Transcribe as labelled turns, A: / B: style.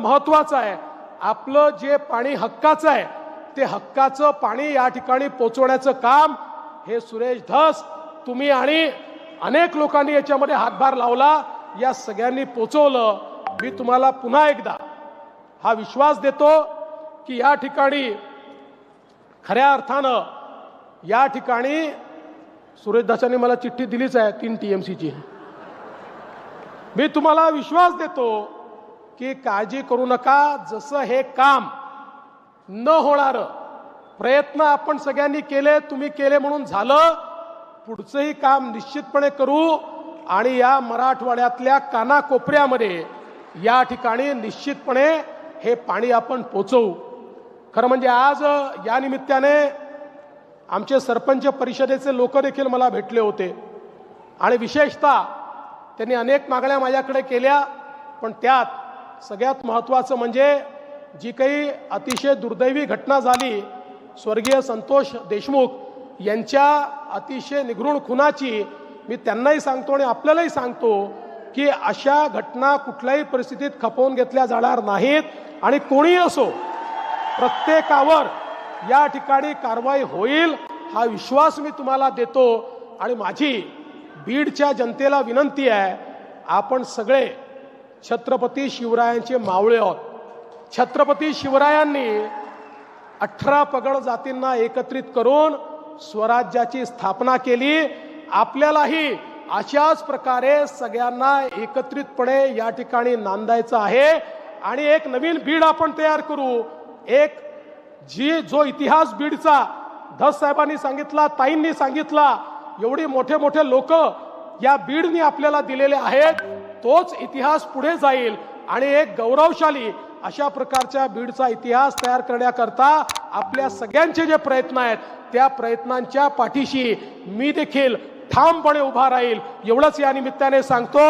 A: महत्वाचं आहे. आपलं जे पाणी हक्काचं आहे ते हक्काचं पाणी या ठिकाणी पोचवण्याचं काम हे सुरेश धस तुम्ही आणि अनेक लोकांनी याच्यामध्ये हातभार लावला. या सगळ्यांनी पोचवलं. मी तुम्हाला पुन्हा एकदा हा विश्वास देतो की या ठिकाणी खऱ्या अर्थानं या ठिकाणी सुरेश दासांनी मला चिठ्ठी दिलीच आहे तीन टी एम सीची मी तुम्हाला विश्वास देतो की काळजी करू नका जसं हे काम न होणारं प्रयत्न आपण सगळ्यांनी केले तुम्ही केले म्हणून झालं पुढचंही काम निश्चितपणे करू आणि या मराठवाड्यातल्या कानाकोपऱ्यामध्ये या ठिकाणी निश्चितपणे हे पाणी आपण पोचवू. खरं म्हणजे आज या निमित्ताने आमचे सरपंच परिषदेचे लोक देखील मला भेटले होते. आणि विशेषतः त्यांनी अनेक मागण्या माझ्याकडे केल्या पण त्यात सगळ्यात महत्त्वाचं म्हणजे जी काही अतिशय दुर्दैवी घटना झाली स्वर्गीय संतोष देशमुख यांच्या अतिशय निघृण खुनाची मी त्यांनाही सांगतो आणि आपल्यालाही सांगतो की अशा घटना कुठल्याही परिस्थितीत खपवून घेतल्या जाणार नाहीत आणि कोणी असो प्रत्येकावर या ठिकाणी कारवाई होईल हा विश्वास मी तुम्हाला देतो आणि माझी बीडच्या जनतेला विनंती आहे आपण सगळे छत्रपती शिवरायांचे मावळे आहोत. छत्रपती शिवरायांनी अठरा पगड जातींना एकत्रित करून स्वराज्याची स्थापना केली. आपल्यालाही अशाच प्रकारे सगळ्यांना एकत्रितपणे या ठिकाणी नांदायचं आहे. आणि एक नवीन बीड आपण तयार करू. एक जी जो इतिहास बीडचा धस साहेबांनी सांगितला ताईंनी सांगितला एवढी मोठे मोठे लोक या बीडनी आपल्याला दिलेले आहेत. तोच इतिहास पुढे जाईल आणि एक गौरवशाली अशा प्रकारच्या बीडचा इतिहास तयार करण्याकरता आपल्या सगळ्यांचे जे प्रयत्न आहेत त्या प्रयत्नांच्या पाठीशी मी देखील ठामपणे उभा राहील. एवढंच या निमित्ताने सांगतो.